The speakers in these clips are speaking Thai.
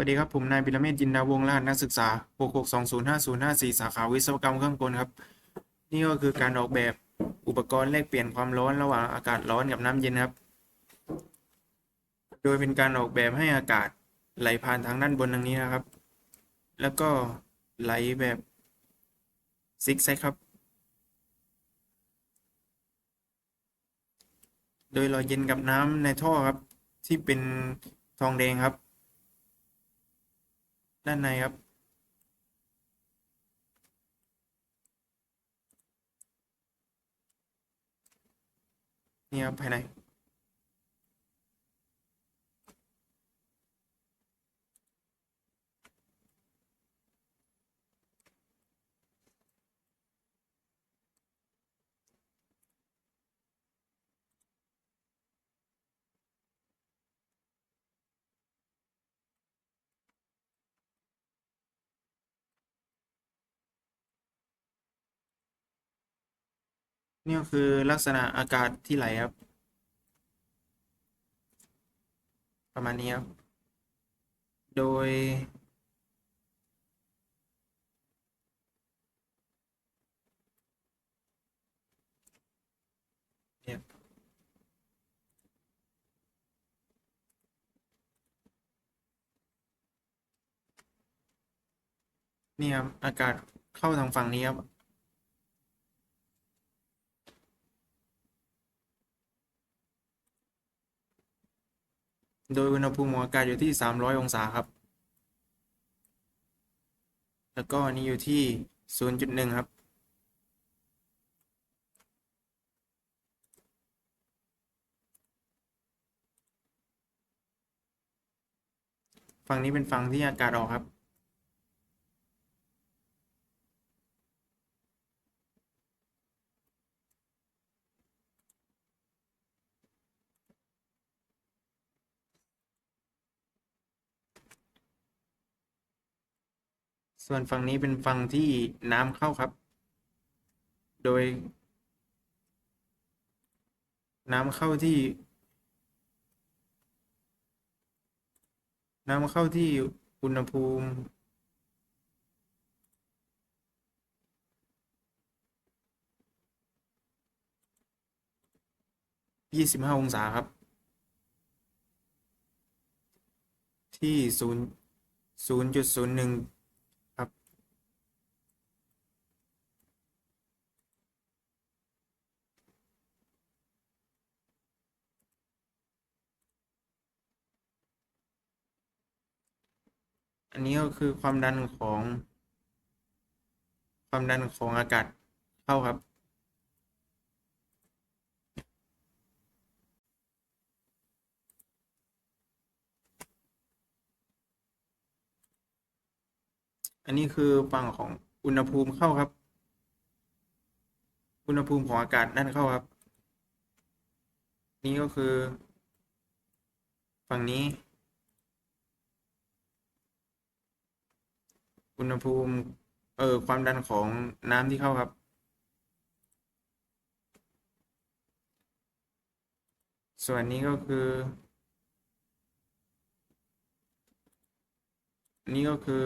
วัสดีครับ ผมนายบิลเมศจินดาวงรหัสนักศึกษา 66205054 สาขาวิศวกรรมเครื่องกลครับ นี่ก็คือการออกแบบอุปกรณ์แลกเปลี่ยนความร้อนระหว่างอากาศร้อนกับน้ำเย็นครับ โดยเป็นการออกแบบให้อากาศไหลผ่านทางด้านบนทางนี้นะครับ แล้วก็ไหลแบบซิกแซกครับ โดยเราเย็นกับน้ำในท่อครับที่เป็นทองแดงครับ ด้านในครับ นี่ครับภายใน นี่ก็คือลักษณะอากาศที่ไหลครับ ประมาณนี้ครับ โดยเนี่ยนี่ครับ อากาศเข้าทางฝั่งนี้ครับ โดยอุณหภูมิของอากาศอยู่ที่ 300 องศาครับ แล้วก็อันนี้อยู่ที่ 0.1 ครับ ฝั่งนี้เป็นฝั่งที่อากาศออกครับ ส่วนฝั่งนี้เป็นฝั่งที่น้ำเข้าครับ โดย น้ำเข้าที่ น้ำเข้าที่อุณหภูมิยี่สิบห้าองศาครับ ที่ศูนย์ศูนย์จุดศูนย์หนึ่ง อันนี้ก็คือความดันของ ความดันของอากาศเข้าครับ อันนี้คือฝั่งของอุณหภูมิเข้าครับ อุณหภูมิของอากาศด้านเข้าครับ นี่ก็คือ ฝั่งนี้ อุณหภูมิ เออความดันของน้ำที่เข้าครับ ส่วนนี้ก็คือ นี่ก็คือ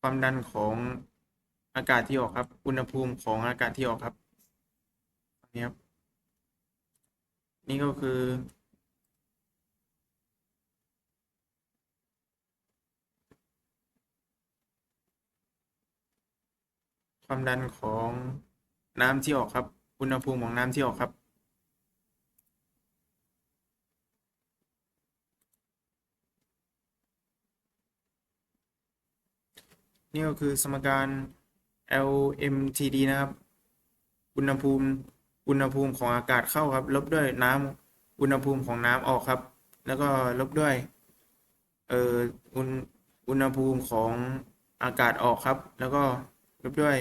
ความดันของอากาศที่ออกครับ อุณหภูมิของอากาศที่ออกครับนนี้ครับ นี่ก็คือ ความดันของน้ำที่ออกครับ อุณหภูมิของน้ำที่ออกครับ นี่ก็คือสมการ LMTD นะครับ อุณหภูมิ อุณหภูมิของอากาศเข้าครับ ลบด้วยน้ำอุณหภูมิของน้ำออกครับ แล้วก็ลบด้วย เอ่อ อุณอุณหภูมิของอากาศออกครับ แล้วก็ ลบด้วย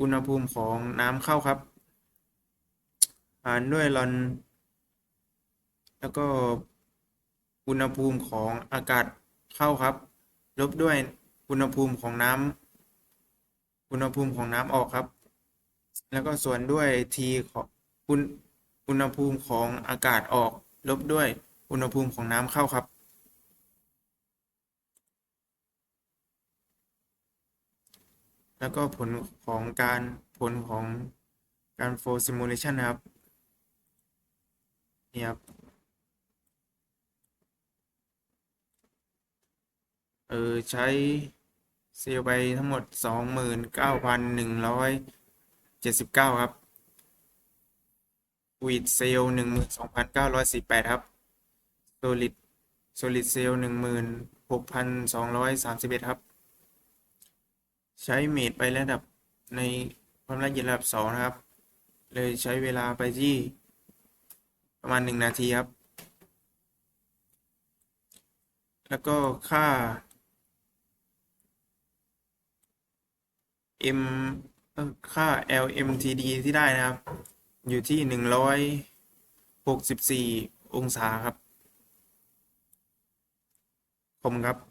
อุณหภูมิของน้ำเข้าครับหารด้วยลอน แล้วก็อุณหภูมิของอากาศเข้าครับ ลบด้วยอุณหภูมิของน้ำอุณหภูมิของน้ำออกครับ แล้วก็ส่วนด้วย T ของอุณหภูมิของอากาศออก ลบด้วยอุณหภูมิของน้ำเข้าครับ แล้วก็ผลของการผลของการ flow simulation นะครับนี่ครับเออใช้เซลล์ไปทั้งหมดสองหมื่นเก้าพันหนึ่งร้อยเจ็ดสิบเก้าครับวีดเซลล์หนึ่งหมื่นสองพันเก้าร้อยสี่แปดครับโซลิดโซลิดเซลล์หนึ่งหมื่นหกพันสองร้อยสามสิบเอ็ดครับ ใช้เมดไประดับในความละเอียดระดับสองนะครับ เลยใช้เวลาไปที่ประมาณหนึ่งนาทีครับ แล้วก็ค่า M ค่า LMTD ที่ได้นะครับ อยู่ที่หนึ่งร้อยหกสิบสี่องศาครับ ผมครับ